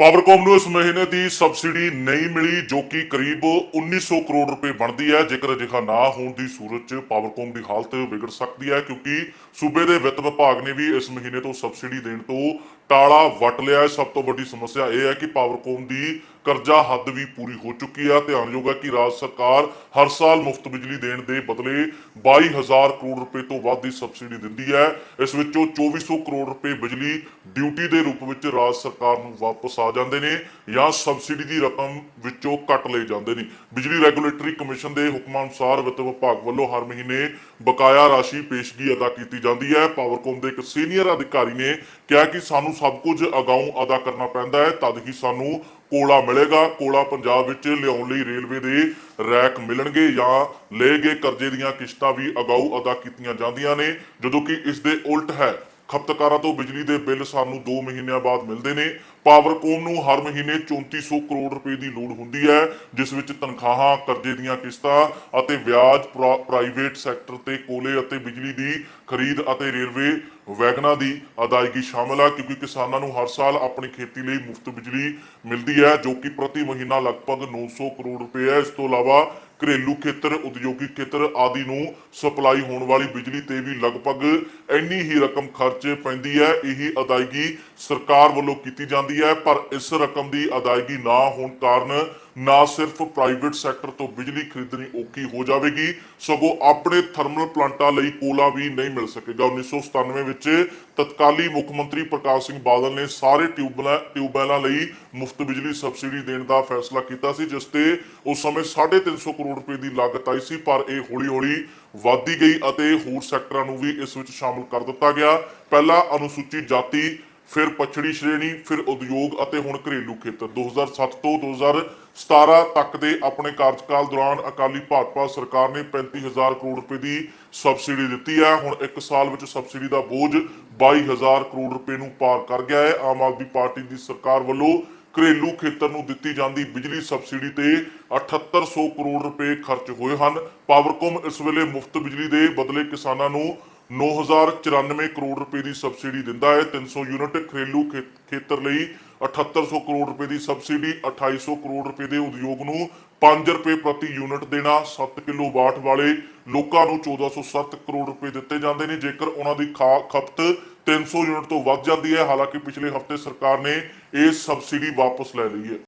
Powercom ਨੂੰ ਇਸ ਮਹੀਨੇ ਦੀ ਸਬਸਿਡੀ ਨਹੀਂ ਮਿਲੀ, ਜੋ ਕਿ ਕਰੀਬ 1900 ਕਰੋੜ ਰੁਪਏ ਬਣਦੀ ਹੈ। ਜੇਕਰ ਅਜਿਹਾ ਨਾ ਹੋਣ ਦੀ ਸੂਰਤ 'ਚ ਪਾਵਰਕੌਮ ਦੀ ਹਾਲਤ ਵਿਗੜ ਸਕਦੀ ਹੈ, ਕਿਉਂਕਿ ਸੂਬੇ ਦੇ ਵਿੱਤ ਵਿਭਾਗ ਨੇ ਵੀ ਇਸ ਮਹੀਨੇ ਤੋਂ ਸਬਸਿਡੀ ਦੇਣ ਤੋਂ ਟਾਲਾ ਵੱਟ ਲਿਆ ਹੈ। ਸਭ ਤੋਂ ਵੱਡੀ ਸਮੱਸਿਆ ਇਹ ਹੈ ਕਿ ਪਾਵਰਕੌਮ ਦੀ ਕਰਜ਼ਾ ਹੱਦ ਵੀ ਪੂਰੀ ਹੋ ਚੁੱਕੀ ਹੈ। ਧਿਆਨਯੋਗ ਹੈ ਕਿ ਰਾਜ ਸਰਕਾਰ ਹਰ ਸਾਲ ਮੁਫਤ ਬਿਜਲੀ ਦੇਣ ਦੇ ਬਦਲੇ 22000 ਕਰੋੜ ਰੁਪਏ ਤੋਂ ਵੱਧ ਦੀ ਸਬਸਿਡੀ ਦਿੰਦੀ ਹੈ। ਇਸ ਵਿੱਚੋਂ 2400 ਕਰੋੜ ਰੁਪਏ ਬਿਜਲੀ ਡਿਊਟੀ ਦੇ ਰੂਪ ਵਿੱਚ ਰਾਜ ਸਰਕਾਰ ਨੂੰ ਵਾਪਸ ਆ ਜਾਂਦੇ ਨੇ ਜਾਂ ਸਬਸਿਡੀ ਦੀ ਰਕਮ ਵਿੱਚੋਂ ਕੱਟ ਲਏ ਜਾਂਦੇ ਨੇ। ਬਿਜਲੀ ਰੈਗੂਲੇਟਰੀ ਕਮਿਸ਼ਨ ਦੇ ਹੁਕਮਾਂ ਅਨੁਸਾਰ ਵਿੱਤ ਵਿਭਾਗ ਵੱਲੋਂ ਹਰ ਮਹੀਨੇ ਬਕਾਇਆ ਰਾਸ਼ੀ ਪੇਸ਼ਗੀ ਅਦਾ ਕੀਤੀ ਜਾਂਦੀ ਹੈ। ਪਾਵਰਕੌਮ ਦੇ ਇੱਕ ਸੀਨੀਅਰ ਅਧਿਕਾਰੀ ਨੇ ਕਿਹਾ ਕਿ ਸਾਨੂੰ ਸਭ ਕੁਝ ਅਗਾਊਂ ਅਦਾ ਕਰਨਾ ਪੈਂਦਾ ਹੈ, ਤਦ ਹੀ ਸਾਨੂੰ ਕੋਲਾ ਮਿਲੇਗਾ। ਕੋਲਾ ਪੰਜਾਬ ਵਿੱਚ ਲਿਆਉਣ ਲਈ ਰੇਲਵੇ ਦੇ ਰੈਕ ਮਿਲਣਗੇ ਜਾਂ ਲਏ ਗਏ ਕਰਜ਼ੇ ਦੀਆਂ ਕਿਸ਼ਤਾਂ ਵੀ ਅਗਾਊ ਅਦਾ ਕੀਤੀਆਂ ਜਾਂਦੀਆਂ ਨੇ, ਜਦੋਂ ਕਿ ਇਸ ਦੇ ਉਲਟ ਹੈ। ਖਪਤਕਾਰਾਂ ਤੋਂ ਬਿਜਲੀ ਦੇ ਬਿੱਲ ਸਾਨੂੰ 2 ਮਹੀਨਿਆਂ ਬਾਅਦ ਮਿਲਦੇ ਨੇ। ਪਾਵਰਕੌਮ ਨੂੰ ਹਰ ਮਹੀਨੇ 3400 ਕਰੋੜ ਰੁਪਏ ਦੀ ਲੋੜ ਹੁੰਦੀ ਹੈ, ਜਿਸ ਵਿੱਚ ਤਨਖਾਹਾਂ, ਕਰਜ਼ੇ ਦੀਆਂ ਕਿਸ਼ਤਾਂ ਅਤੇ ਵਿਆਜ ਪ੍ਰਾਈਵੇਟ ਸੈਕਟਰ ਤੇ ਕੋਲੇ ਅਤੇ ਬਿਜਲੀ ਦੀ ਖਰੀਦ ਅਤੇ ਰੇਲਵੇ ਵੈਗਨਾਂ ਦੀ ਅਦਾਇਗੀ ਸ਼ਾਮਲ ਹੈ ਕਿਉਂਕਿ ਕਿਸਾਨਾਂ ਨੂੰ ਹਰ ਸਾਲ ਆਪਣੀ ਖੇਤੀ ਲਈ ਮੁਫਤ ਬਿਜਲੀ ਮਿਲਦੀ ਹੈ, ਜੋ ਕਿ ਪ੍ਰਤੀ ਮਹੀਨਾ ਲਗਭਗ 900 ਕਰੋੜ ਰੁਪਏ ਹੈ। ਇਸ ਤੋਂ ਇਲਾਵਾ ਘਰੇਲੂ ਖੇਤਰ, ਉਦਯੋਗਿਕ ਖੇਤਰ ਆਦਿ ਨੂੰ ਸਪਲਾਈ ਹੋਣ ਵਾਲੀ ਬਿਜਲੀ ਤੇ ਵੀ ਲਗਭਗ ਇੰਨੀ ਹੀ ਰਕਮ ਖਰਚ ਪੈਂਦੀ ਹੈ, ਇਹੀ ਅਦਾਇਗੀ ਸਰਕਾਰ ਵੱਲੋਂ ਕੀਤੀ ਜਾਂਦੀ ਹੈ, ਪਰ ਇਸ ਰਕਮ ਦੀ ਅਦਾਇਗੀ ਨਾ ਹੋਣ ਕਾਰਨ ਨਾ ਸਿਰਫ ਪ੍ਰਾਈਵੇਟ ਸੈਕਟਰ ਤੋਂ ਬਿਜਲੀ ਖਰੀਦਣੀ ਔਖੀ ਹੋ ਜਾਵੇਗੀ, ਸਗੋਂ ਆਪਣੇ ਥਰਮਲ ਪਲਾਂਟਾਂ ਲਈ ਕੋਲਾ ਵੀ ਨਹੀਂ ਮਿਲ ਸਕੇਗਾ। 1997 ਵਿੱਚ ਤਤਕਾਲੀ ਮੁੱਖ ਮੰਤਰੀ ਪ੍ਰਕਾਸ਼ ਸਿੰਘ ਬਾਦਲ ਨੇ ਸਾਰੇ ਟਿਊਬਵੈਲਾਂ ਟਿਊਬਵੈਲਾਂ ਲਈ ਮੁਫਤ ਬਿਜਲੀ ਸਬਸਿਡੀ ਦੇਣ ਦਾ ਫੈਸਲਾ ਕੀਤਾ ਸੀ, ਜਿਸ ਤੇ ਉਸ ਸਮੇਂ 350 ਕਰੋੜ ਰੁਪਏ ਦੀ ਲਾਗਤ ਆਈ ਸੀ, ਪਰ ਇਹ ਹੌਲੀ-ਹੌਲੀ ਵਧਦੀ ਗਈ ਅਤੇ ਹੋਰ ਸੈਕਟਰਾਂ ਨੂੰ ਵੀ ਇਸ ਵਿੱਚ ਸ਼ਾਮਲ ਕਰ ਦਿੱਤਾ ਗਿਆ। ਪਹਿਲਾ ਅਨੁਸੂਚਿਤ ਜਾਤੀ ਫਿਰ ਪਛੜੀ ਸ਼੍ਰੇਣੀ, ਫਿਰ ਉਦਯੋਗ ਅਤੇ ਹੁਣ ਘਰੇਲੂ ਖੇਤਰ। 2007 ਤੋਂ 2017 ਤੱਕ ਦੇ ਆਪਣੇ ਕਾਰਜਕਾਲ ਦੌਰਾਨ ਅਕਾਲੀ ਭਾਜਪਾ ਸਰਕਾਰ ਨੇ 35000 ਕਰੋੜ ਰੁਪਏ ਦੀ ਸਬਸਿਡੀ ਦਿੱਤੀ ਹੈ। ਹੁਣ ਇੱਕ ਸਾਲ ਵਿੱਚ ਸਬਸਿਡੀ ਦਾ ਬੋਝ 22000 ਕਰੋੜ ਰੁਪਏ ਨੂੰ ਪਾਰ ਕਰ ਗਿਆ ਹੈ। ਆਮ ਆਦਮੀ ਪਾਰਟੀ ਦੀ ਸਰਕਾਰ ਵੱਲੋਂ ਘਰੇਲੂ ਖੇਤਰ ਨੂੰ ਦਿੱਤੀ ਜਾਂਦੀ ਬਿਜਲੀ ਸਬਸਿਡੀ ਤੇ 7800 ਕਰੋੜ ਰੁਪਏ ਖਰਚ ਹੋਏ ਹਨ। ਪਾਵਰਕੌਮ ਇਸ ਵੇਲੇ ਮੁਫਤ ਬਿਜਲੀ ਦੇ ਬਦਲੇ ਕਿਸਾਨਾਂ ਨੂੰ 9094 ਕਰੋੜ ਰੁਪਏ ਦੀ ਸਬਸਿਡੀ ਦਿੰਦਾ ਹੈ। 300 ਯੂਨਿਟ ਘਰੇਲੂ ਖੇ- ਖੇਤਰ ਲਈ 7800 ਕਰੋੜ ਰੁਪਏ ਦੀ ਸਬਸਿਡੀ 2800 ਕਰੋੜ ਰੁਪਏ ਦੇ ਉਦਯੋਗ ਨੂੰ 5 ਰੁਪਏ ਪ੍ਰਤੀ ਯੂਨਿਟ ਦੇਣਾ 7 ਕਿਲੋ ਵਾਟ ਵਾਲੇ ਲੋਕਾਂ ਨੂੰ 1407 ਕਰੋੜ ਰੁਪਏ ਦਿੱਤੇ ਜਾਂਦੇ ਨੇ। ਜੇਕਰ ਉਹਨਾਂ ਦੀ ਖਾ- ਖਪਤ 300 ਯੂਨਿਟ ਤੋਂ ਵੱਧ ਜਾਂਦੀ ਹੈ, ਹਾਲਾਂਕਿ ਪਿਛਲੇ ਹਫ਼ਤੇ ਸਰਕਾਰ ਨੇ ਇਹ ਸਬਸਿਡੀ ਵਾਪਸ ਲੈ ਲਈ ਹੈ।